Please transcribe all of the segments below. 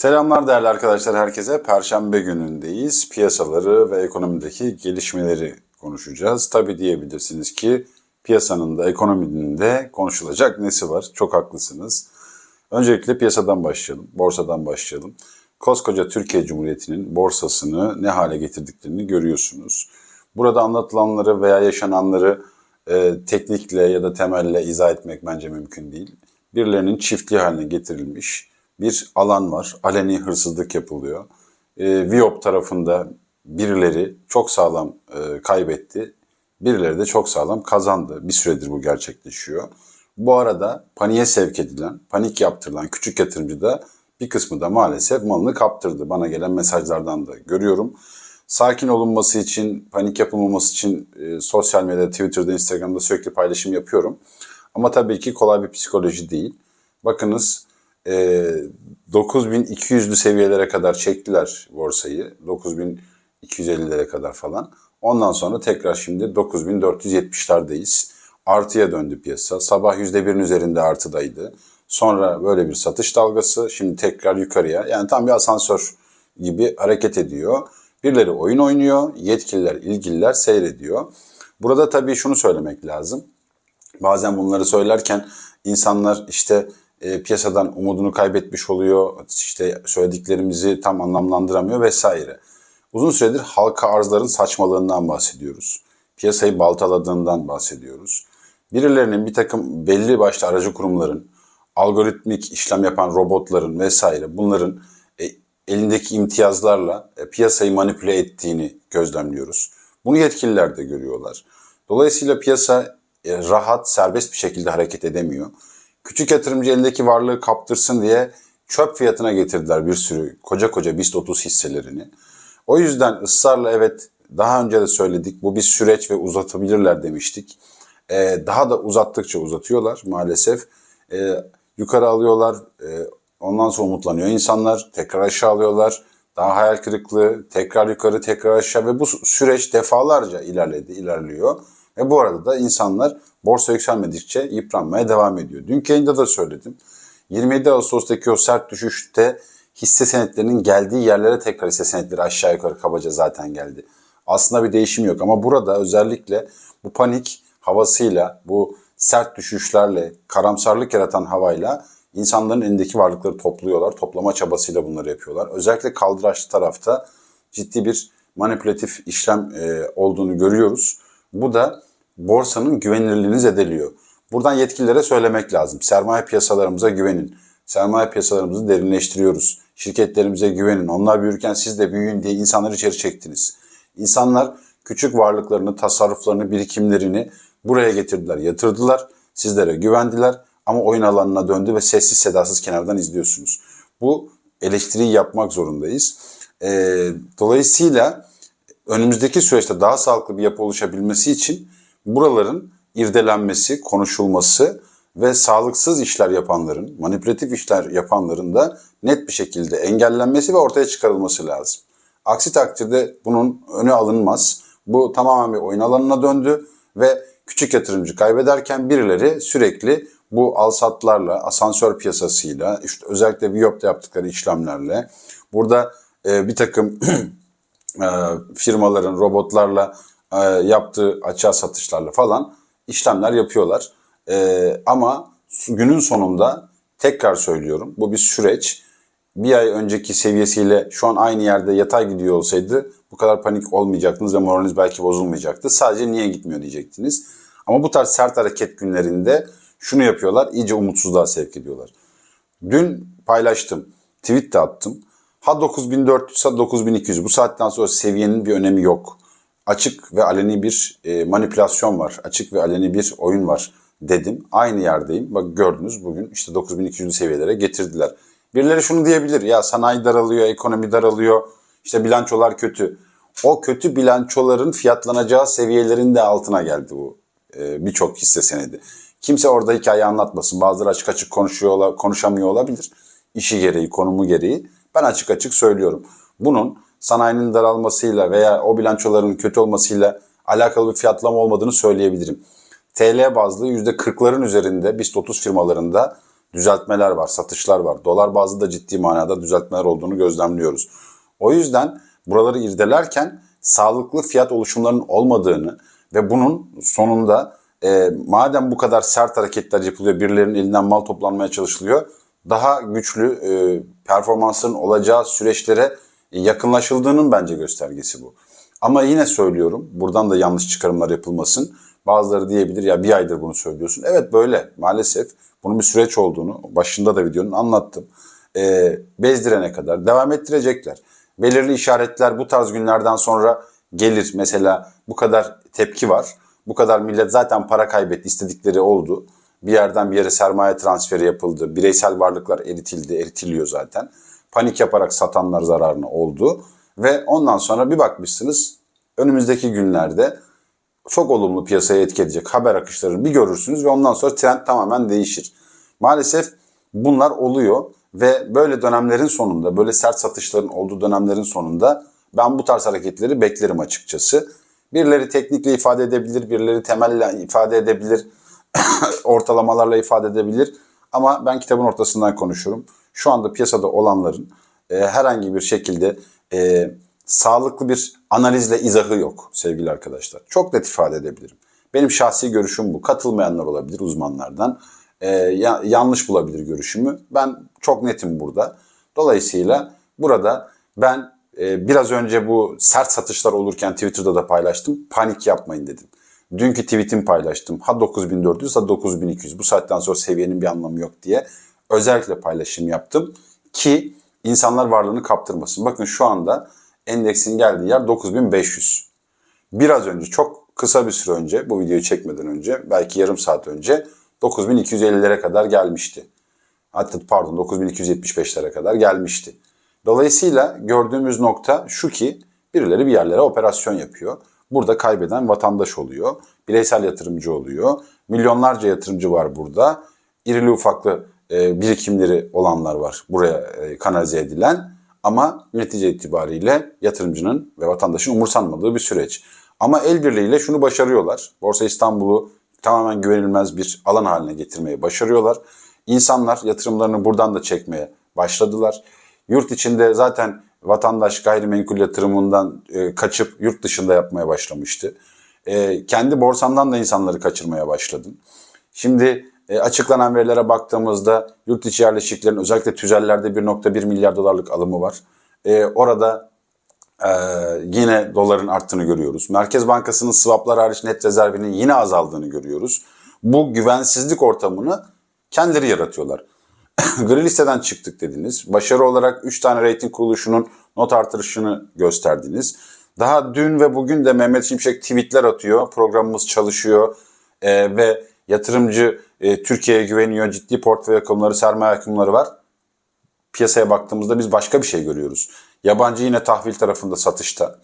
Selamlar değerli arkadaşlar herkese. Perşembe günündeyiz. Piyasaları ve ekonomideki gelişmeleri konuşacağız. Tabi diyebilirsiniz ki piyasanın da ekonominin de konuşulacak nesi var? Çok haklısınız. Öncelikle piyasadan başlayalım, borsadan başlayalım. Koskoca Türkiye Cumhuriyeti'nin borsasını ne hale getirdiklerini görüyorsunuz. Burada anlatılanları veya yaşananları e, teknikle ya da temelle izah etmek bence mümkün değil. Birilerinin çiftliği haline getirilmiş bir alan var. Aleni hırsızlık yapılıyor. E, Viop tarafında birileri çok sağlam e, kaybetti. Birileri de çok sağlam kazandı. Bir süredir bu gerçekleşiyor. Bu arada paniğe sevk edilen, panik yaptırılan küçük yatırımcı da bir kısmı da maalesef malını kaptırdı. Bana gelen mesajlardan da görüyorum. Sakin olunması için, panik yapılmaması için e, sosyal medyada, Twitter'da, Instagram'da sürekli paylaşım yapıyorum. Ama tabii ki kolay bir psikoloji değil. Bakınız e, 9200'lü seviyelere kadar çektiler borsayı. 9250'lere kadar falan. Ondan sonra tekrar şimdi 9470'lerdeyiz. Artıya döndü piyasa. Sabah %1'in üzerinde artıdaydı. Sonra böyle bir satış dalgası. Şimdi tekrar yukarıya. Yani tam bir asansör gibi hareket ediyor. Birileri oyun oynuyor. Yetkililer, ilgililer seyrediyor. Burada tabii şunu söylemek lazım. Bazen bunları söylerken insanlar işte e, piyasadan umudunu kaybetmiş oluyor. İşte söylediklerimizi tam anlamlandıramıyor vesaire. Uzun süredir halka arzların saçmalığından bahsediyoruz. Piyasayı baltaladığından bahsediyoruz. Birilerinin bir takım belli başlı aracı kurumların, algoritmik işlem yapan robotların vesaire bunların e, elindeki imtiyazlarla e, piyasayı manipüle ettiğini gözlemliyoruz. Bunu yetkililer de görüyorlar. Dolayısıyla piyasa e, rahat, serbest bir şekilde hareket edemiyor. Küçük yatırımcı elindeki varlığı kaptırsın diye çöp fiyatına getirdiler bir sürü koca koca BIST 30 hisselerini. O yüzden ısrarla evet daha önce de söyledik bu bir süreç ve uzatabilirler demiştik. Ee, daha da uzattıkça uzatıyorlar maalesef. Ee, yukarı alıyorlar e, ondan sonra umutlanıyor insanlar tekrar aşağı alıyorlar. Daha hayal kırıklığı tekrar yukarı tekrar aşağı ve bu süreç defalarca ilerledi ilerliyor. Ve bu arada da insanlar borsa yükselmedikçe yıpranmaya devam ediyor. Dünkü yayında da söyledim. 27 Ağustos'taki o sert düşüşte hisse senetlerinin geldiği yerlere tekrar hisse senetleri aşağı yukarı kabaca zaten geldi. Aslında bir değişim yok ama burada özellikle bu panik havasıyla, bu sert düşüşlerle, karamsarlık yaratan havayla insanların elindeki varlıkları topluyorlar. Toplama çabasıyla bunları yapıyorlar. Özellikle kaldıraçlı tarafta ciddi bir manipülatif işlem e, olduğunu görüyoruz. Bu da borsanın güvenilirliğini zedeliyor. Buradan yetkililere söylemek lazım. Sermaye piyasalarımıza güvenin. Sermaye piyasalarımızı derinleştiriyoruz. Şirketlerimize güvenin. Onlar büyürken siz de büyüyün diye insanları içeri çektiniz. İnsanlar küçük varlıklarını, tasarruflarını, birikimlerini buraya getirdiler, yatırdılar. Sizlere güvendiler ama oyun alanına döndü ve sessiz sedasız kenardan izliyorsunuz. Bu eleştiriyi yapmak zorundayız. Ee, dolayısıyla önümüzdeki süreçte daha sağlıklı bir yapı oluşabilmesi için buraların irdelenmesi, konuşulması ve sağlıksız işler yapanların, manipülatif işler yapanların da net bir şekilde engellenmesi ve ortaya çıkarılması lazım. Aksi takdirde bunun önü alınmaz. Bu tamamen bir oyun alanına döndü ve küçük yatırımcı kaybederken birileri sürekli bu alsatlarla, asansör piyasasıyla, işte özellikle Viyop'ta yaptıkları işlemlerle, burada e, bir takım e, firmaların robotlarla e, yaptığı açığa satışlarla falan işlemler yapıyorlar. E, ama günün sonunda tekrar söylüyorum bu bir süreç. Bir ay önceki seviyesiyle şu an aynı yerde yatay gidiyor olsaydı bu kadar panik olmayacaktınız ve moraliniz belki bozulmayacaktı. Sadece niye gitmiyor diyecektiniz. Ama bu tarz sert hareket günlerinde şunu yapıyorlar, iyice umutsuzluğa sevk ediyorlar. Dün paylaştım, tweet de attım. Ha 9400 ha 9200 bu saatten sonra seviyenin bir önemi yok. Açık ve aleni bir e, manipülasyon var. Açık ve aleni bir oyun var dedim. Aynı yerdeyim. Bak gördünüz bugün işte 9200 seviyelere getirdiler. Birileri şunu diyebilir ya sanayi daralıyor, ekonomi daralıyor, işte bilançolar kötü. O kötü bilançoların fiyatlanacağı seviyelerin de altına geldi bu e, birçok hisse senedi. Kimse orada hikaye anlatmasın. Bazıları açık açık konuşuyor, konuşamıyor olabilir. İşi gereği, konumu gereği. Ben açık açık söylüyorum. Bunun sanayinin daralmasıyla veya o bilançoların kötü olmasıyla alakalı bir fiyatlama olmadığını söyleyebilirim. TL bazlı %40'ların üzerinde BIST 30 firmalarında düzeltmeler var, satışlar var. Dolar bazlı da ciddi manada düzeltmeler olduğunu gözlemliyoruz. O yüzden buraları irdelerken sağlıklı fiyat oluşumlarının olmadığını ve bunun sonunda e, madem bu kadar sert hareketler yapılıyor, birilerinin elinden mal toplanmaya çalışılıyor, daha güçlü e, performansların olacağı süreçlere yakınlaşıldığının bence göstergesi bu. Ama yine söylüyorum, buradan da yanlış çıkarımlar yapılmasın. Bazıları diyebilir ya bir aydır bunu söylüyorsun. Evet böyle maalesef bunun bir süreç olduğunu başında da videonun anlattım. E, bezdirene kadar devam ettirecekler. Belirli işaretler bu tarz günlerden sonra gelir. Mesela bu kadar tepki var. Bu kadar millet zaten para kaybetti, istedikleri oldu. Bir yerden bir yere sermaye transferi yapıldı. Bireysel varlıklar eritildi, eritiliyor zaten. Panik yaparak satanlar zararına oldu. Ve ondan sonra bir bakmışsınız önümüzdeki günlerde çok olumlu piyasaya etki edecek haber akışlarını bir görürsünüz ve ondan sonra trend tamamen değişir. Maalesef bunlar oluyor ve böyle dönemlerin sonunda, böyle sert satışların olduğu dönemlerin sonunda ben bu tarz hareketleri beklerim açıkçası. Birileri teknikle ifade edebilir, birileri temelle ifade edebilir, ortalamalarla ifade edebilir. Ama ben kitabın ortasından konuşuyorum. Şu anda piyasada olanların e, herhangi bir şekilde e, sağlıklı bir analizle izahı yok sevgili arkadaşlar. Çok net ifade edebilirim. Benim şahsi görüşüm bu. Katılmayanlar olabilir uzmanlardan. E, ya, yanlış bulabilir görüşümü. Ben çok netim burada. Dolayısıyla burada ben e, biraz önce bu sert satışlar olurken Twitter'da da paylaştım. Panik yapmayın dedim. Dünkü tweetimi paylaştım. Ha 9400 ha 9200. Bu saatten sonra seviyenin bir anlamı yok diye özellikle paylaşım yaptım ki insanlar varlığını kaptırmasın. Bakın şu anda endeksin geldiği yer 9500. Biraz önce çok kısa bir süre önce bu videoyu çekmeden önce belki yarım saat önce 9250'lere kadar gelmişti. Hatta pardon 9275'lere kadar gelmişti. Dolayısıyla gördüğümüz nokta şu ki birileri bir yerlere operasyon yapıyor. Burada kaybeden vatandaş oluyor. Bireysel yatırımcı oluyor. Milyonlarca yatırımcı var burada. İrili ufaklı e, birikimleri olanlar var buraya e, kanalize edilen. Ama netice itibariyle yatırımcının ve vatandaşın umursanmadığı bir süreç. Ama el birliğiyle şunu başarıyorlar. Borsa İstanbul'u tamamen güvenilmez bir alan haline getirmeyi başarıyorlar. İnsanlar yatırımlarını buradan da çekmeye başladılar. Yurt içinde zaten vatandaş gayrimenkul yatırımından e, kaçıp yurt dışında yapmaya başlamıştı. E, kendi borsamdan da insanları kaçırmaya başladın. Şimdi e, açıklanan verilere baktığımızda yurt içi yerleşiklerin özellikle tüzellerde 1.1 milyar dolarlık alımı var. E, orada e, yine doların arttığını görüyoruz. Merkez Bankası'nın swaplar hariç net rezervinin yine azaldığını görüyoruz. Bu güvensizlik ortamını kendileri yaratıyorlar. Gri listeden çıktık dediniz. Başarı olarak 3 tane reyting kuruluşunun not artırışını gösterdiniz. Daha dün ve bugün de Mehmet Şimşek tweetler atıyor. Programımız çalışıyor e, ve yatırımcı e, Türkiye'ye güveniyor. Ciddi portföy akımları, sermaye akımları var. Piyasaya baktığımızda biz başka bir şey görüyoruz. Yabancı yine tahvil tarafında satışta.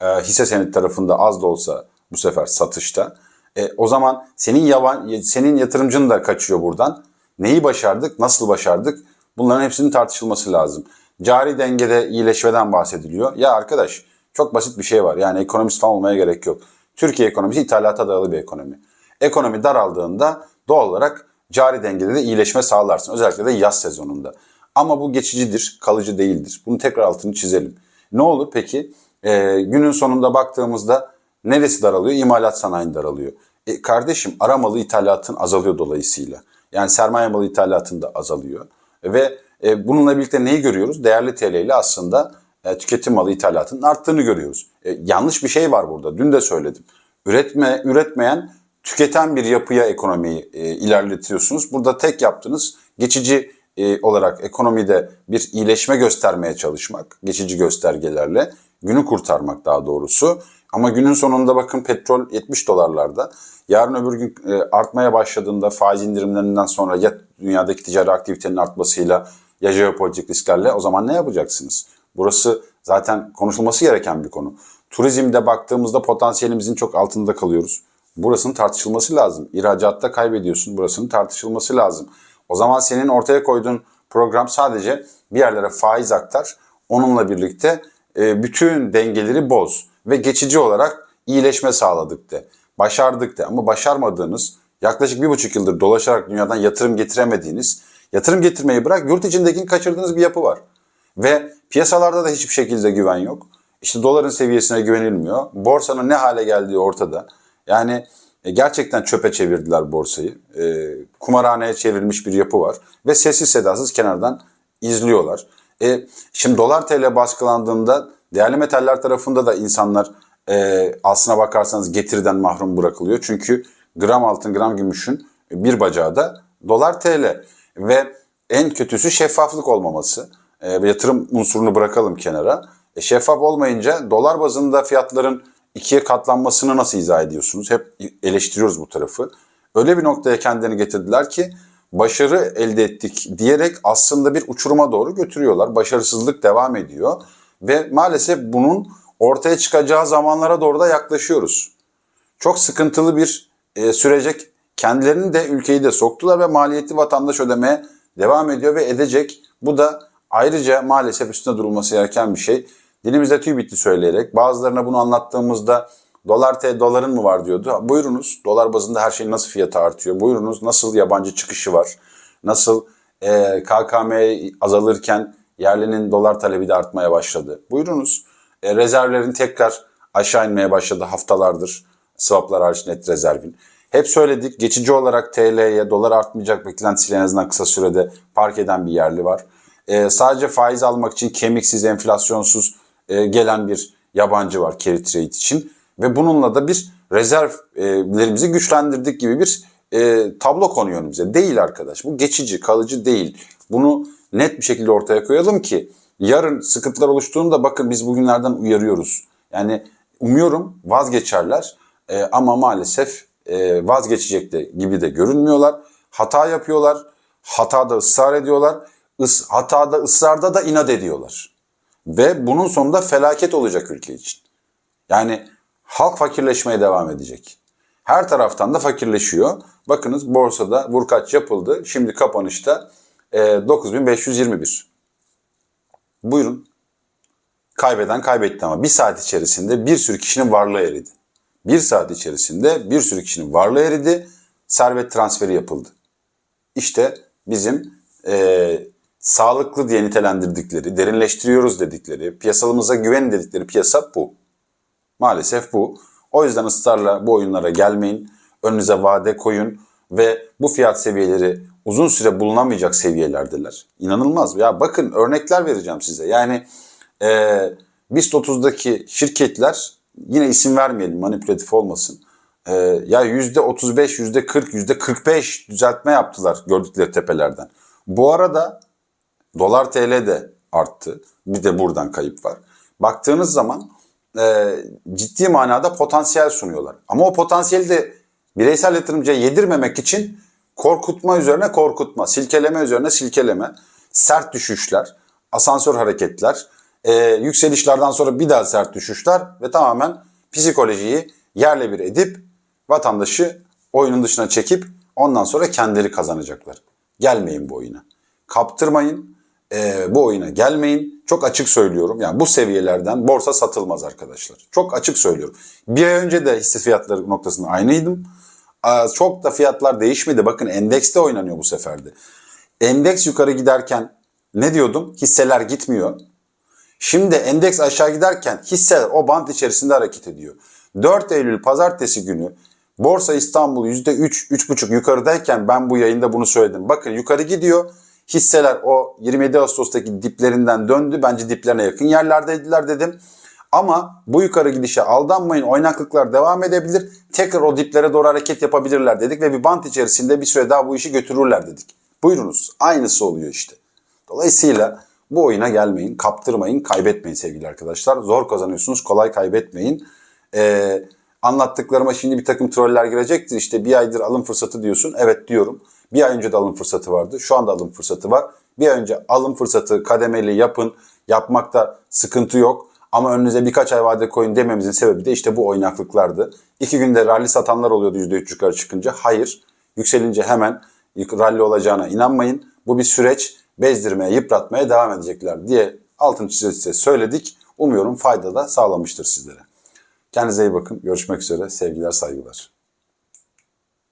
E, hisse senedi tarafında az da olsa bu sefer satışta. E, o zaman senin yaban, senin yatırımcın da kaçıyor buradan. Neyi başardık, nasıl başardık? Bunların hepsinin tartışılması lazım. Cari dengede iyileşmeden bahsediliyor. Ya arkadaş çok basit bir şey var. Yani ekonomist falan olmaya gerek yok. Türkiye ekonomisi ithalata dayalı bir ekonomi. Ekonomi daraldığında doğal olarak cari dengede de iyileşme sağlarsın. Özellikle de yaz sezonunda. Ama bu geçicidir, kalıcı değildir. Bunu tekrar altını çizelim. Ne olur peki? Ee, günün sonunda baktığımızda neresi daralıyor? İmalat sanayi daralıyor. E, kardeşim aramalı ithalatın azalıyor dolayısıyla. Yani sermaye malı ithalatın da azalıyor. Ve e, bununla birlikte neyi görüyoruz? Değerli TL ile aslında e, tüketim malı ithalatının arttığını görüyoruz. E, yanlış bir şey var burada. Dün de söyledim. Üretme, üretmeyen, tüketen bir yapıya ekonomiyi e, ilerletiyorsunuz. Burada tek yaptığınız geçici e, olarak ekonomide bir iyileşme göstermeye çalışmak, geçici göstergelerle günü kurtarmak daha doğrusu. Ama günün sonunda bakın petrol 70 dolarlarda. Yarın öbür gün e, artmaya başladığında faiz indirimlerinden sonra ya dünyadaki ticari aktivitenin artmasıyla ya jeopolitik risklerle o zaman ne yapacaksınız? Burası zaten konuşulması gereken bir konu. Turizmde baktığımızda potansiyelimizin çok altında kalıyoruz. Burasının tartışılması lazım. İhracatta kaybediyorsun. Burasının tartışılması lazım. O zaman senin ortaya koyduğun program sadece bir yerlere faiz aktar. Onunla birlikte e, bütün dengeleri boz ve geçici olarak iyileşme sağladık de. Başardık de ama başarmadığınız yaklaşık bir buçuk yıldır dolaşarak dünyadan yatırım getiremediğiniz Yatırım getirmeyi bırak yurt içindekini kaçırdığınız bir yapı var. Ve piyasalarda da hiçbir şekilde güven yok. İşte doların seviyesine güvenilmiyor. Borsanın ne hale geldiği ortada. Yani e, gerçekten çöpe çevirdiler borsayı. E, kumarhaneye çevrilmiş bir yapı var. Ve sessiz sedasız kenardan izliyorlar. E, şimdi dolar TL baskılandığında değerli metaller tarafında da insanlar e, aslına bakarsanız getiriden mahrum bırakılıyor. Çünkü gram altın gram gümüşün bir bacağı da dolar TL. Ve en kötüsü şeffaflık olmaması. E, yatırım unsurunu bırakalım kenara. E, şeffaf olmayınca dolar bazında fiyatların ikiye katlanmasını nasıl izah ediyorsunuz? Hep eleştiriyoruz bu tarafı. Öyle bir noktaya kendilerini getirdiler ki başarı elde ettik diyerek aslında bir uçuruma doğru götürüyorlar. Başarısızlık devam ediyor ve maalesef bunun ortaya çıkacağı zamanlara doğru da yaklaşıyoruz. Çok sıkıntılı bir e, sürecek kendilerini de ülkeyi de soktular ve maliyeti vatandaş ödemeye devam ediyor ve edecek. Bu da ayrıca maalesef üstüne durulması gereken bir şey. Dilimizde tüy bitti söyleyerek bazılarına bunu anlattığımızda dolar t doların mı var diyordu. Buyurunuz dolar bazında her şeyin nasıl fiyatı artıyor. Buyurunuz nasıl yabancı çıkışı var. Nasıl e, KKM azalırken yerlinin dolar talebi de artmaya başladı. Buyurunuz e, rezervlerin tekrar aşağı inmeye başladı haftalardır. Swaplar hariç net rezervin. Hep söyledik geçici olarak TL'ye dolar artmayacak beklentisiyle en azından kısa sürede park eden bir yerli var. E, sadece faiz almak için kemiksiz, enflasyonsuz e, gelen bir yabancı var carry trade için. Ve bununla da bir rezervlerimizi güçlendirdik gibi bir e, tablo konuyor önümüze. Değil arkadaş. Bu geçici, kalıcı değil. Bunu net bir şekilde ortaya koyalım ki yarın sıkıntılar oluştuğunda bakın biz bugünlerden uyarıyoruz. Yani umuyorum vazgeçerler e, ama maalesef e, vazgeçecek de gibi de görünmüyorlar. Hata yapıyorlar. Hatada ısrar ediyorlar. Is, hatada ısrarda da inat ediyorlar. Ve bunun sonunda felaket olacak ülke için. Yani halk fakirleşmeye devam edecek. Her taraftan da fakirleşiyor. Bakınız borsada vurkaç yapıldı. Şimdi kapanışta e, 9521. Buyurun. Kaybeden kaybetti ama bir saat içerisinde bir sürü kişinin varlığı eridi. Bir saat içerisinde bir sürü kişinin varlığı eridi. Servet transferi yapıldı. İşte bizim e, sağlıklı diye nitelendirdikleri, derinleştiriyoruz dedikleri, piyasalımıza güven dedikleri piyasa bu. Maalesef bu. O yüzden ısrarla bu oyunlara gelmeyin. Önünüze vade koyun ve bu fiyat seviyeleri uzun süre bulunamayacak seviyelerdeler. İnanılmaz. Ya bakın örnekler vereceğim size. Yani e, BIST 30'daki şirketler yine isim vermeyelim manipülatif olmasın. E, ya %35, %40, %45 düzeltme yaptılar gördükleri tepelerden. Bu arada dolar TL de arttı. Bir de buradan kayıp var. Baktığınız zaman e, ciddi manada potansiyel sunuyorlar. Ama o potansiyeli de bireysel yatırımcıya yedirmemek için korkutma üzerine korkutma, silkeleme üzerine silkeleme, sert düşüşler, asansör hareketler, e, yükselişlerden sonra bir daha sert düşüşler ve tamamen psikolojiyi yerle bir edip vatandaşı oyunun dışına çekip ondan sonra kendileri kazanacaklar. Gelmeyin bu oyuna. Kaptırmayın. E, bu oyuna gelmeyin. Çok açık söylüyorum. Yani bu seviyelerden borsa satılmaz arkadaşlar. Çok açık söylüyorum. Bir ay önce de hisse fiyatları noktasında aynıydım. Çok da fiyatlar değişmedi. Bakın endekste oynanıyor bu seferde. Endeks yukarı giderken ne diyordum? Hisseler gitmiyor. Şimdi endeks aşağı giderken hisseler o band içerisinde hareket ediyor. 4 Eylül pazartesi günü Borsa İstanbul %3, 3,5 yukarıdayken ben bu yayında bunu söyledim. Bakın yukarı gidiyor. Hisseler o 27 Ağustos'taki diplerinden döndü. Bence diplerine yakın yerlerdeydiler dedim. Ama bu yukarı gidişe aldanmayın. Oynaklıklar devam edebilir. Tekrar o diplere doğru hareket yapabilirler dedik ve bir bant içerisinde bir süre daha bu işi götürürler dedik. Buyurunuz. Aynısı oluyor işte. Dolayısıyla bu oyuna gelmeyin, kaptırmayın, kaybetmeyin sevgili arkadaşlar. Zor kazanıyorsunuz, kolay kaybetmeyin. Ee, anlattıklarıma şimdi bir takım troller girecektir. İşte bir aydır alım fırsatı diyorsun. Evet diyorum. Bir ay önce de alım fırsatı vardı. Şu anda alım fırsatı var. Bir ay önce alım fırsatı kademeli yapın. Yapmakta sıkıntı yok. Ama önünüze birkaç ay vade koyun dememizin sebebi de işte bu oynaklıklardı. İki günde rally satanlar oluyordu %3 yukarı çıkınca. Hayır. Yükselince hemen rally olacağına inanmayın. Bu bir süreç. Bezdirmeye, yıpratmaya devam edecekler diye altını çizerse söyledik. Umuyorum fayda da sağlamıştır sizlere. Kendinize iyi bakın. Görüşmek üzere. Sevgiler, saygılar.